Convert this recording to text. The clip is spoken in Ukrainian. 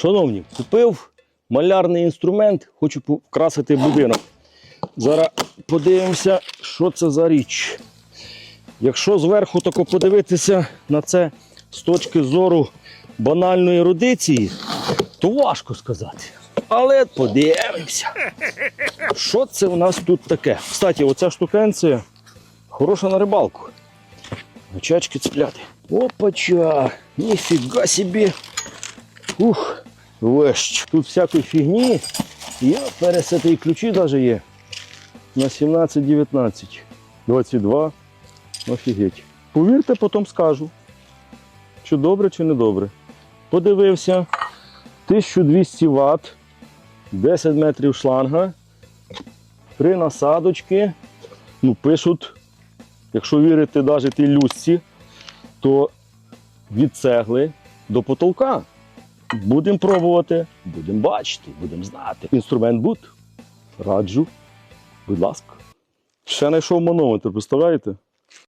Шановні, купив малярний інструмент, хочу покрасити будинок. Зараз подивимося, що це за річ. Якщо зверху тако подивитися на це з точки зору банальної ерудиції, то важко сказати. Але подивимося. Що це у нас тут таке? Кстати, оця штукенція хороша на рибалку. Очачки цепляти. Опача! Ніфіга собі. Ух, вещ. Тут всякої фігні. Я пересети і ключі навіть є. На 17, 19, 22. Офігеть. Повірте, потім скажу. Чи добре, чи не добре. Подивився. 1200 Вт, 10 метрів шланга. Три насадочки. Ну, пишуть, якщо вірити навіть тій люсці, то від цегли до потолка. Будемо пробувати, будемо бачити, будемо знати. Інструмент бут. Раджу. Будь ласка. Ще знайшов манометр, представляєте?